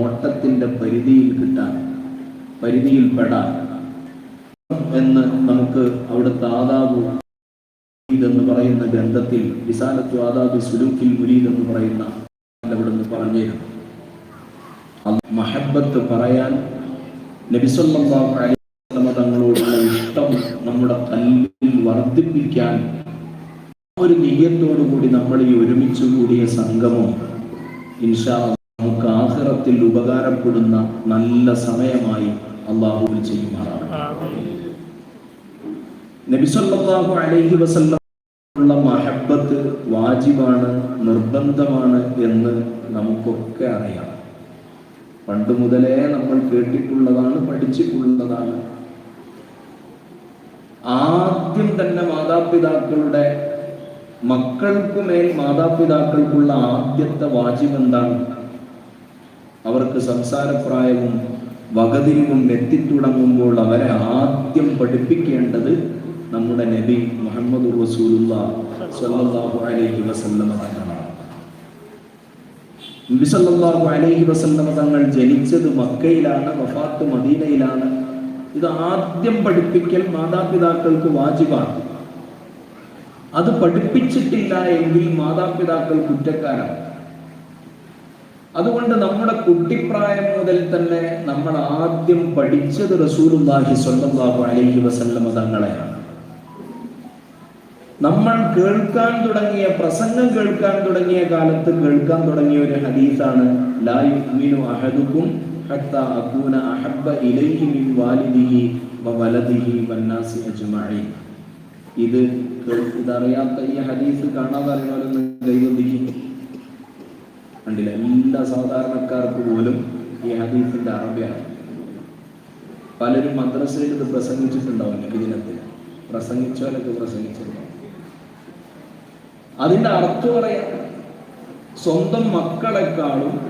നോട്ടത്തിന്റെ പരിധിയിൽ കിട്ടാൻ പരിധിയിൽ പെടാൻ എന്ന് നമുക്ക് അവിടുത്തെ ആദാബു എന്ന് പറയുന്ന ഗ്രന്ഥത്തിൽ വിസാലത്തു ആദാബ് സുലൂക്കിൽ മുരീദ് എന്ന് പറയുന്ന അവിടുന്ന് പറഞ്ഞിരുന്നു മഹബത്ത് പറയാൻ നബിസല്ലാഹു അലൈഹി തങ്ങളോടുള്ള ഇഷ്ടം നമ്മുടെ കല്ലിൽ വർദ്ധിപ്പിക്കാൻ ഒരു നീയത്തോടു കൂടി നമ്മൾ ഈ ഒരുമിച്ച് കൂടിയ സംഗമം ഇൻഷാ ആഖിറത്തിൽ ഉപകാരപ്പെടുന്ന നല്ല സമയമായി അള്ളാഹുവിൽ ചെയ്യുമാറാണ് അലൈഹി മഹബത്ത് വാജിബാണ് നിർബന്ധമാണ് എന്ന് നമുക്കൊക്കെ അറിയാം. പണ്ട് മുതലേ നമ്മൾ കേട്ടിട്ടുള്ളതാണ് പഠിച്ചിട്ടുള്ളതാണ്. ആദ്യം തന്നെ മാതാപിതാക്കളുടെ മക്കൾക്കുമേൽ മാതാപിതാക്കൾക്കുള്ള ആദ്യത്തെ വാജിബ് എന്താണ്? അവർക്ക് സംസാരപ്രായവും വകതിരിവും എത്തിത്തുടങ്ങുമ്പോൾ അവരെ ആദ്യം പഠിപ്പിക്കേണ്ടത് നമ്മുടെ നബി മുഹമ്മദ് റസൂലുള്ള സല്ലല്ലാഹു അലൈഹി നബി സല്ലല്ലാഹു അലൈഹി വസല്ലമ തങ്ങൾ ജനിച്ചത് മക്കയിലാണ് വഫാത്ത് മദീനയിലാണ്. ഇത് ആദ്യം പഠിപ്പിക്കൽ മാതാപിതാക്കൾക്ക് വാജിബാണ്. അത് പഠിപ്പിച്ചിട്ടില്ല എങ്കിൽ മാതാപിതാക്കൾ കുറ്റക്കാരാണ്. അതുകൊണ്ട് നമ്മുടെ കുട്ടിപ്രായം മുതൽ തന്നെ നമ്മൾ ആദ്യം പഠിച്ചത് റസൂലുള്ളാഹി സ്വല്ലല്ലാഹു അലൈഹി വസല്ലമ തങ്ങളെയാണ്. നമ്മൾ കേൾക്കാൻ തുടങ്ങിയ പ്രസംഗം കേൾക്കാൻ തുടങ്ങിയ കാലത്ത് കേൾക്കാൻ തുടങ്ങിയ ഒരു ഹദീസാണ് ലാ യുഅ്മിനു അഹദുക്കും ഇത് ഇതറിയാത്ത ഈ ഹദീസ് കാണാതെ അറിയാമെന്ന് കൈവന്തിക്കും കണ്ടില്ല. എല്ലാ സാധാരണക്കാർക്ക് പോലും ഈ ഹദീഫിന്റെ അറബിയാണ്. പലരും മദ്രസയിൽ ഇത് പ്രസംഗിച്ചിട്ടുണ്ടാവും നബിദിനത്തിൽ പ്രസംഗിച്ചവരൊക്കെ പ്രസംഗിച്ചിട്ടുണ്ടാവും. അതിന്റെ അർത്ഥം പറയാം. സ്വന്തം മക്കളെക്കാളും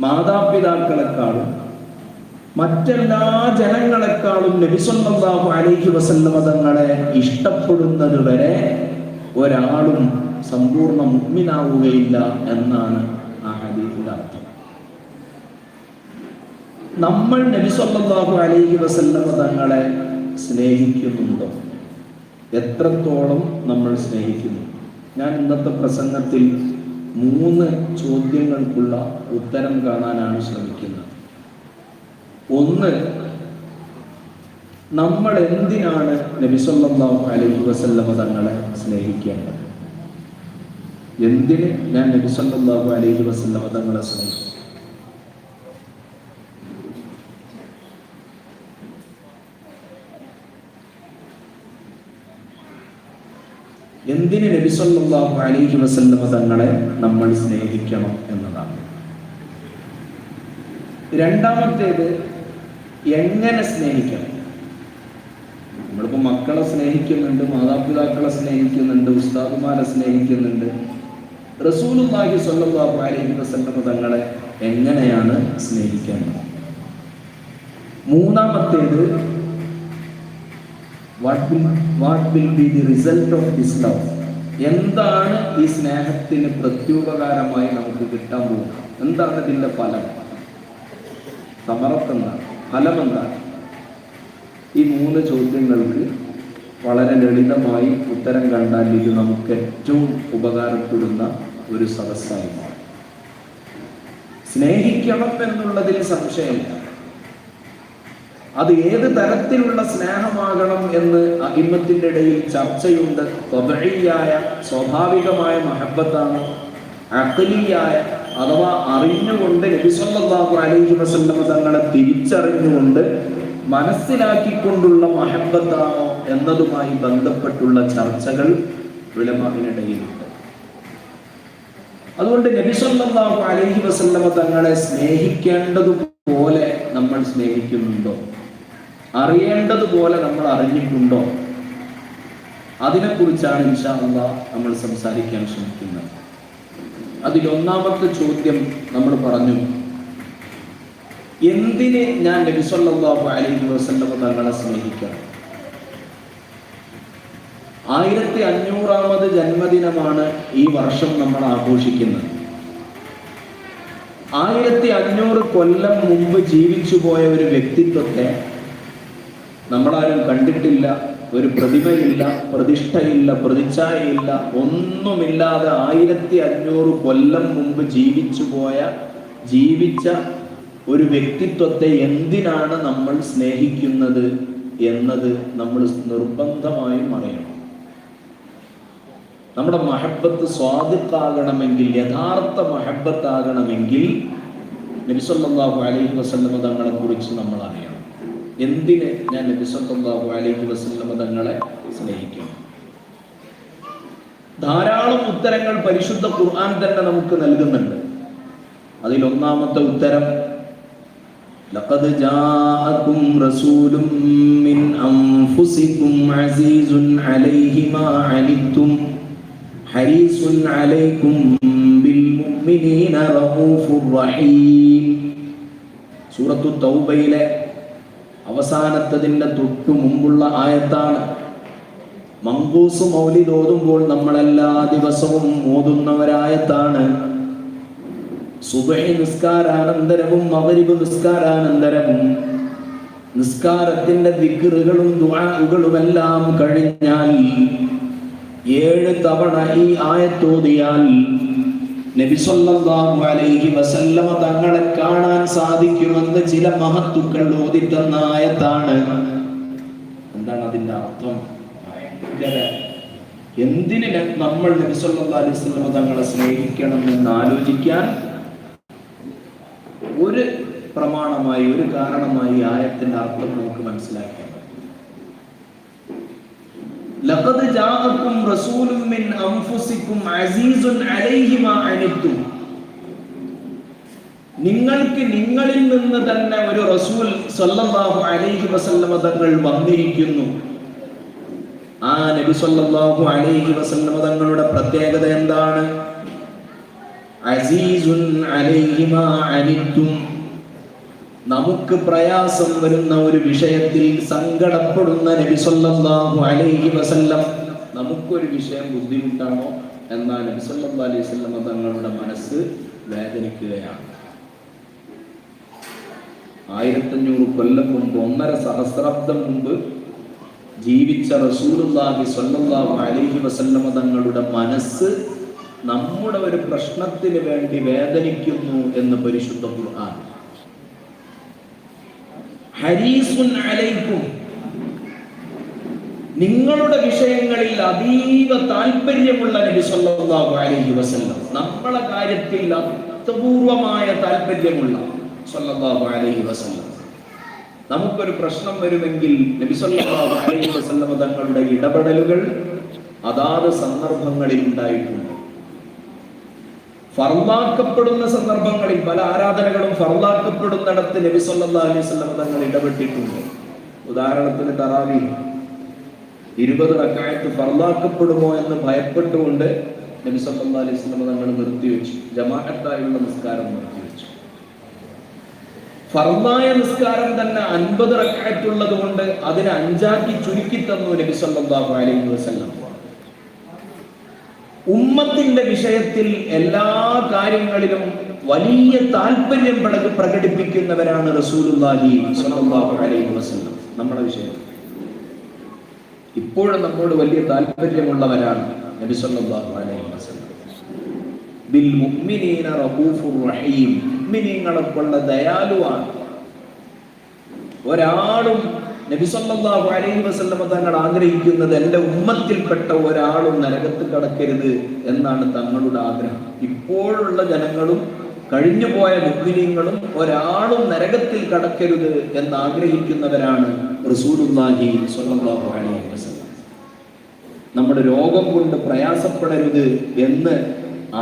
മാതാപിതാക്കളെക്കാളും മറ്റെല്ലാ ജനങ്ങളെക്കാളും നബിസ്വല്ലാഹു അലൈഹി വസല്ലമ തങ്ങളെ ഇഷ്ടപ്പെടുന്നത് വരെ ഒരാളും സമ്പൂർണ മുഗ്മിനാവുകയില്ല എന്നാണ് ആ ഹദീഫിന്റെ അർത്ഥം. നമ്മൾ നബിസ്വല്ലാഹു അലൈഹി വസല്ലമ തങ്ങളെ സ്നേഹിക്കുന്നുണ്ടോ? എത്രത്തോളം നമ്മൾ സ്നേഹിക്കുന്നു? ഞാൻ ഇന്നത്തെ പ്രസംഗത്തിൽ മൂന്ന് ചോദ്യങ്ങൾക്കുള്ള ഉത്തരം കാണാനാണ് ശ്രമിക്കുന്നത്. ഒന്ന് നമ്മൾ എന്തിനാണ് നബിസ്വല്ലാഹു അലൈഹി വസല്ലമ തങ്ങളെ സ്നേഹിക്കേണ്ടത്? എന്തിന് ഞാൻ നബിസല്ലാഹു അലൈഹി വസല്ലമ തങ്ങളെ സ്നേഹിക്കും എന്തിന് നബിസല്ലാഹു അലൈഹി വസല്ലമ തങ്ങളെ നമ്മൾ സ്നേഹിക്കണം എന്നതാണ്. രണ്ടാമത്തേത് എങ്ങനെ സ്നേഹിക്കണം? നമ്മളിപ്പോ മക്കളെ സ്നേഹിക്കുന്നുണ്ട് മാതാപിതാക്കളെ സ്നേഹിക്കുന്നുണ്ട് ഉസ്താദുമാരെ സ്നേഹിക്കുന്നുണ്ട്. റസൂലുള്ളാഹി സ്വല്ലല്ലാഹു അലൈഹി തങ്ങളെ എങ്ങനെയാണ് സ്നേഹിക്കേണ്ടത് മൂന്നാമത്തേത് what will be the result of this love എന്താണ് ഈ സ്നേഹത്തിന് പ്രത്യുപകാരമായി നമുക്ക് കിട്ടാൻ പോകുക എന്താണ് ഇതിന്റെ ഫലം? സമറത്ത് എന്താണ്? ഫലം എന്താണ്? ഈ മൂന്ന് ചോദ്യങ്ങൾക്ക് വളരെ ലളിതമായി ഉത്തരം കണ്ടാൽ ഇത് നമുക്ക് ഏറ്റവും ഉപകാരപ്പെടുന്ന ഒരു സദസ്സായി മാറും. സ്നേഹിക്കണം എന്നുള്ളതിൽ സംശയമില്ല. അത് ഏത് തരത്തിലുള്ള സ്നേഹമാകണം എന്ന് അഹിമത്തിന്റെ ഇടയിൽ ചർച്ചയുണ്ട്. ത്വബഈയായ സ്വാഭാവികമായ മഹബത്താണ്. അഖലിയായ അഥവാ അറിഞ്ഞുകൊണ്ട് നബിസ്വല്ലാഹു അലൈഹി വസല്ലമ തങ്ങളെ തിരിച്ചറിഞ്ഞുകൊണ്ട് മനസ്സിലാക്കിക്കൊണ്ടുള്ള മഹബത്താണോ എന്നതുമായി ബന്ധപ്പെട്ടുള്ള ചർച്ചകൾ വിളമാവിനിടയിലുണ്ട് അതുകൊണ്ട് നബിസല്ലാഹു അലൈഹി വസല്ലമ തങ്ങളെ സ്നേഹിക്കേണ്ടതുപോലെ നമ്മൾ സ്നേഹിക്കുന്നുണ്ടോ? അറിയേണ്ടതുപോലെ നമ്മൾ അറിഞ്ഞിട്ടുണ്ടോ? അതിനെക്കുറിച്ചാണ് ഇൻഷാല്ല നമ്മൾ സംസാരിക്കാൻ ശ്രമിക്കുന്നത്. അതിലൊന്നാമത്തെ ചോദ്യം നമ്മൾ പറഞ്ഞു എന്തിന് ഞാൻ നബിസ്വല്ലാഹു അലഹി വസല്ലമ തങ്ങളെ സ്നേഹിക്കണം? ആയിരത്തി അഞ്ഞൂറാമത് ജന്മദിനമാണ് ഈ വർഷം നമ്മൾ ആഘോഷിക്കുന്നത്. ആയിരത്തി അഞ്ഞൂറ് കൊല്ലം മുമ്പ് ജീവിച്ചു പോയ ഒരു വ്യക്തിത്വത്തെ നമ്മളാരും കണ്ടിട്ടില്ല ഒരു പ്രതിമയില്ല പ്രതിഷ്ഠയില്ല പ്രതിച്ഛായയില്ല ഒന്നുമില്ലാതെ ആയിരത്തി അഞ്ഞൂറ് കൊല്ലം മുമ്പ് ജീവിച്ചു പോയ ജീവിച്ച ഒരു വ്യക്തിത്വത്തെ എന്തിനാണ് നമ്മൾ സ്നേഹിക്കുന്നത് എന്നത് നമ്മൾ നിർബന്ധമായും അറിയണം. നമ്മുടെ മഹബത്ത് സ്വാദിഖാകണമെങ്കിൽ യഥാർത്ഥ മഹബത്താകണമെങ്കിൽ നബിസല്ലാഹു അലൈഹി വസല്ലമ തങ്ങളെ കുറിച്ച് നമ്മൾ അറിയണം എന്തിന് ഞാൻ നബിസല്ലാഹു അലൈഹി വസല്ലമ തങ്ങളെ സ്നേഹിക്കണം ധാരാളം ഉത്തരങ്ങൾ പരിശുദ്ധ ഖുർആൻ തന്നെ നമുക്ക് നൽകുന്നുണ്ട് അതിൽ ഒന്നാമത്തെ ഉത്തരം لقد جاءكم رسول من أنفسكم عزيز عليه ما عنتم حريص عليكم بالمؤمنين رؤوف رحيم സൂറത്തു തൗബയിലെ അവസാനത്തതിൻ്റെ തൊട്ടു മുമ്പുള്ള ആയത്താണ് മങ്കൂസ് മൗലിദ് ഓതുമ്പോൾ നമ്മളെല്ലാ ദിവസവും ഓതുന്നവരായത്താണ് സുബഹി നിസ്കാരാനന്തരവും മകരിബ് നിസ്കാരാനന്തരവും നിസ്കാരത്തിന്റെ വിക്റുകളും ദുആകളുമെല്ലാം കഴിഞ്ഞാൽ ഏഴ് തവണ ഈ ആയത്തോതിയാൽ നബി സല്ലല്ലാഹു അലൈഹി വസല്ലമ തങ്ങളെ കാണാൻ സാധിക്കുമെന്ന് ചില മഹത്തുക്കൾ ഓതിത്തന്ന ആയത്താണ്. എന്താണ് അതിന്റെ അർത്ഥം? എന്തിന് നമ്മൾ നബി സല്ലല്ലാഹു അലൈഹി തങ്ങളെ സ്നേഹിക്കണം എന്ന് ആലോചിക്കാൻ? ഒരു പ്രമാണമായി ഒരു കാരണമായി ആയത്തിന്റെ അർത്ഥം നമുക്ക് മനസ്സിലാക്കാൻ ലഖദ് ജാഅക്കും റസൂലും മിൻ അൻഫുസിക്കും അസീസുൻ അലൈഹി മാ അനിത്തും നിങ്ങൾക്ക് നിങ്ങളിൽ നിന്ന് തന്നെ ഒരു റസൂൽ സല്ലല്ലാഹു അലൈഹി വസല്ലമ തങ്ങൾ വന്നിരിക്കുന്നു. ആ നബി സല്ലല്ലാഹു അലൈഹി വസല്ലമ തങ്ങളുടെ പ്രത്യേകത എന്താണ്? അസീസുൻ അലൈഹി മാ അനിത്തും നമുക്ക് പ്രയാസം വരുന്ന ഒരു വിഷയത്തിൽ സങ്കടപ്പെടുന്ന നബി സല്ലല്ലാഹു അലൈഹി വസല്ലം നമുക്കൊരു വിഷയം ബുദ്ധിമുട്ടാണോ? എന്നാൽ നബി സല്ലല്ലാഹു അലൈഹി വസല്ലം തങ്ങളുടെ മനസ്സ് വേദനിക്കുകയാണ്. ആയിരത്തഞ്ഞൂറ് കൊല്ലം മുമ്പ് ഒന്നര സഹസ്രാബ്ദം മുമ്പ് ജീവിച്ച റസൂലുള്ളാഹി സ്വല്ലല്ലാഹു അലൈഹി വസല്ലമ തങ്ങളുടെ മനസ്സ് നമ്മുടെ ഒരു പ്രശ്നത്തിന് വേണ്ടി വേദനിക്കുന്നു എന്ന് പരിശുദ്ധ ഖുർആൻ ഹരീസുൻ അലൈക്കും. നിങ്ങളുടെ വിഷയങ്ങളിൽ അതീവ താല്പര്യമുള്ള നബി സല്ലല്ലാഹു അലൈഹി വസല്ലം. നമ്മളെ കാര്യത്തിൽ അത്യപൂർവമായ താല്പര്യമുള്ള സല്ലല്ലാഹു അലൈഹി വസല്ലം. നമുക്കൊരു പ്രശ്നം വരുമെങ്കിൽ നബി സല്ലല്ലാഹു അലൈഹി വസല്ലം തങ്ങളുടെ ഇടപെടലുകൾ അതാത് സന്ദർഭങ്ങളിൽ ഉണ്ടായിട്ടുണ്ട്. ഫർലാക്കപ്പെടുന്ന സന്ദർഭങ്ങളിൽ പല ആരാധനകളും ഫർലാക്കപ്പെടുന്നിടത്ത് നബി സല്ലല്ലാഹു അലൈഹി വസല്ലം തങ്ങൾ ഇടപെട്ടിട്ടുണ്ട്. ഉദാഹരണത്തിന് തറാവി ഇരുപത് റക്കായത്ത് ഫർലാക്കപ്പെടുമോ എന്ന് ഭയപ്പെട്ടുകൊണ്ട് നബി സല്ലല്ലാഹു അലൈഹി വസല്ലം തങ്ങൾ നിർത്തിവെച്ചു. ജമാഅത്തായുള്ള നിസ്കാരം നിർത്തിവെച്ചു. ഫർദായ നിസ്കാരം തന്നെ അൻപത് റക്കായത്തുള്ളത് കൊണ്ട് അതിനെ അഞ്ചാക്കി ചുരുക്കി തന്നു നബി സല്ലല്ലാഹു അലൈഹി വസല്ലം. ഉമ്മത്തിന്റെ വിഷയത്തിൽ എല്ലാ കാര്യങ്ങളിലും വലിയ താല്പര്യം പ്രക- പ്രകടിപ്പിക്കുന്നവരാണ് റസൂലുള്ളാഹി സ്വല്ലല്ലാഹു അലൈഹി വസല്ലം. നമ്മുടെ വിഷയം. ഇപ്പോഴും നമ്മോട് വലിയ താല്പര്യമുള്ളവരാണ് നബി സല്ലല്ലാഹു അലൈഹി വസല്ലം. ബിൽ മുഅ്മിനീന റഊഫുർ റഹീം. മുഅ്മിനീങ്ങളെ ദയാലുവാണ്. ഒരാളും നബി സല്ലല്ലാഹു അലൈഹി വസല്ലമ തങ്ങൾ ആഗ്രഹിക്കുന്നത് എന്റെ ഉമ്മത്തിൽപ്പെട്ട ഒരാളും നരകത്ത് കടക്കരുത് എന്നാണ് തങ്ങളുടെ ആഗ്രഹം. ഇപ്പോഴുള്ള ജനങ്ങളും കഴിഞ്ഞുപോയ മുഗ്മിനീങ്ങളും ഒരാളും നരകത്തിൽ കടക്കരുത് എന്ന് ആഗ്രഹിക്കുന്നവരാണ് റസൂലുള്ളാഹി സ്വല്ലല്ലാഹു അലൈഹി വസല്ലം. നമ്മുടെ രോഗം കൊണ്ട് പ്രയാസപ്പെടരുത് എന്ന്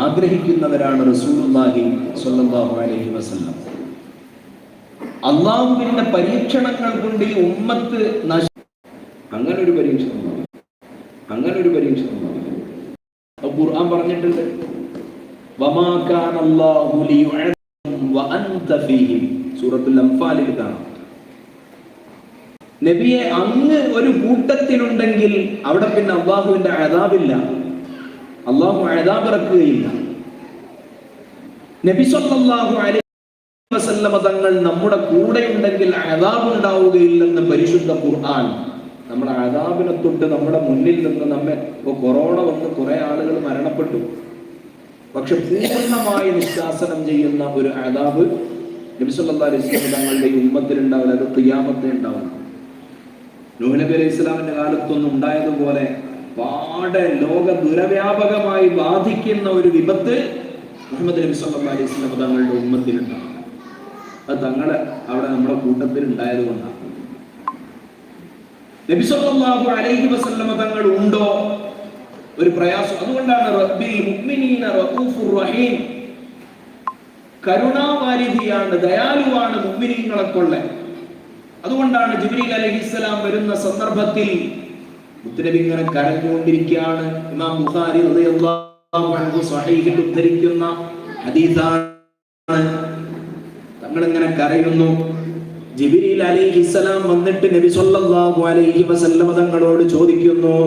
ആഗ്രഹിക്കുന്നവരാണ് റസൂലുള്ളാഹി സ്വല്ലല്ലാഹു അലൈഹി വസല്ലം. അള്ളാഹുവിന്റെ പരീക്ഷണങ്ങൾ കൊണ്ട് ഈ ഉമ്മത്ത് നശ അങ്ങനെ ഒരു പാടില്ല. അങ്ങനെ ഒരു പാടില്ല. ഖുർആൻ പറഞ്ഞിട്ടുണ്ട് സൂറത്തുൽ അംഫാലിൽ കാണാം നബിയെ അങ്ങ് ഒരു കൂട്ടത്തിലുണ്ടെങ്കിൽ അവിടെ പിന്നെ അള്ളാഹുവിന്റെ അതാബില്ല അള്ളാഹു ഇറക്കുകയില്ല നബി സല്ലല്ലാഹു അലൈഹി വസല്ലമ തങ്ങൾ നമ്മുടെ കൂടെ ഉണ്ടെങ്കിൽ അതാബ് ഉണ്ടാവുകയില്ലെന്ന് പരിശുദ്ധ ഖുർആൻ നമ്മുടെ അതാബിനെ തൊട്ട് നമ്മുടെ മുന്നിൽ നിന്ന് നമ്മെ ഇപ്പൊ കൊറോണ വന്ന് കുറെ ആളുകൾ മരണപ്പെട്ടു. പക്ഷെ പൂർണമായി നിഷ്കാസനം ചെയ്യുന്ന ഒരു അതാബ് നബി സല്ലല്ലാഹു അലൈഹി തങ്ങളുടെ ഉമ്മത്തിലുണ്ടാവില്ല ഉണ്ടാവില്ല അത് ക്രിയാമത്തെ ഉണ്ടാവണം നൂഹ്നബി അലൈഹി ഇസ്ലാമിന്റെ കാലത്തൊന്നും ഉണ്ടായതുപോലെ പാടെ ലോക ദുരവ്യാപകമായി ബാധിക്കുന്ന ഒരു വിപത്ത് മുഹമ്മദ് നബി സല്ലാ അലൈഹി വസല്ലം തങ്ങളുടെ ഉമ്മത്തിൽ ഉണ്ടാവും അത് തങ്ങൾ അവിടെ നമ്മുടെ കൂട്ടത്തിൽ ഉണ്ടായത് കൊണ്ടാണ് നബി സല്ലല്ലാഹു അലൈഹി വസല്ലമ തങ്ങൾ ഉണ്ടോ? ഒരു പ്രയാസം. അതുകൊണ്ടാണ് റബ്ബിൽ മുഅ്മിനീന റഊഫുർ റഹീം. കരുണാവാരിധിയാണ് ദയാലുവാണ് മുഅ്മിനീങ്ങളെ കൊള്ളെ. അതുകൊണ്ടാണ് ജിബ്രീൽ അലൈഹിസ്സലാം വരുന്ന സന്ദർഭത്തിൽ മുത്തനബി ഇങ്ങനെ കരഞ്ഞുകൊണ്ടിരിക്കുകയാണ്. ഇമാം ബുഖാരി റളിയല്ലാഹു അൻഹു സ്വഹീഹിൽ ഉദ്ധരിക്കുന്ന ഹദീസാണ്. ഇങ്ങനെ കരയുന്നു. ജിബ്രീൽ അലൈഹിസ്സലാം വന്നിട്ട് നബി സല്ലല്ലാഹു അലൈഹി വസല്ലം തങ്ങളോട് ചോദിക്കുന്നു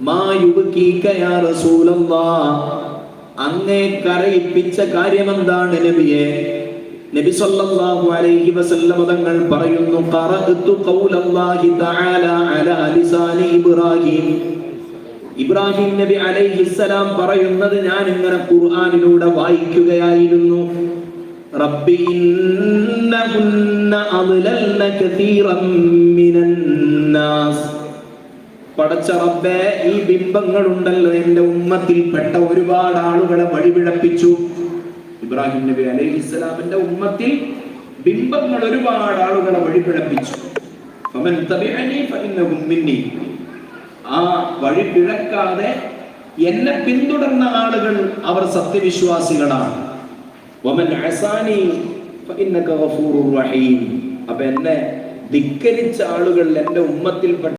മാ യുബ്കീക യാ റസൂലല്ലാഹ്? അങ്ങേ കരയിപ്പിച്ച കാര്യം എന്താണ് നബിയെ? നബി സല്ലല്ലാഹു അലൈഹി വസല്ലം തങ്ങൾ പറയുന്നു ഖറഅത്തു ഖൗലല്ലാഹി തആല അലാ ലിസാനി ഇബ്രാഹിം. ഇബ്രാഹിം നബി അലൈഹിസ്സലാം പറയുന്നത് ഞാൻ ഇങ്ങനെ ഖുർആനിലൂടെ വായിക്കുകയായിരുന്നു. അദ്ലൽന കതീറൻ മിനൻ നാസ്. പടച്ച റബ്ബേ ഈ ബിംബങ്ങളുണ്ടല്ലോ എന്റെ ഉമ്മത്തിൽപ്പെട്ട ഒരുപാട് ആളുകളെ വഴിപിഴപ്പിച്ചു. ഇബ്രാഹിം നബി അലൈഹി ഇസ്ലാമിന്റെ ഉമ്മത്തിൽ ബിംബങ്ങൾ ഒരുപാട് ആളുകളെ വഴിപിഴപ്പിച്ചു. ആ വഴി പിഴക്കാതെ എന്നെ പിന്തുടർന്ന ആളുകൾ അവർ സത്യവിശ്വാസികളാണ്. അപ്പൊ എന്നെ ധിക്കരിച്ച ആളുകൾ എന്റെ ഉമ്മത്തിൽപ്പെട്ട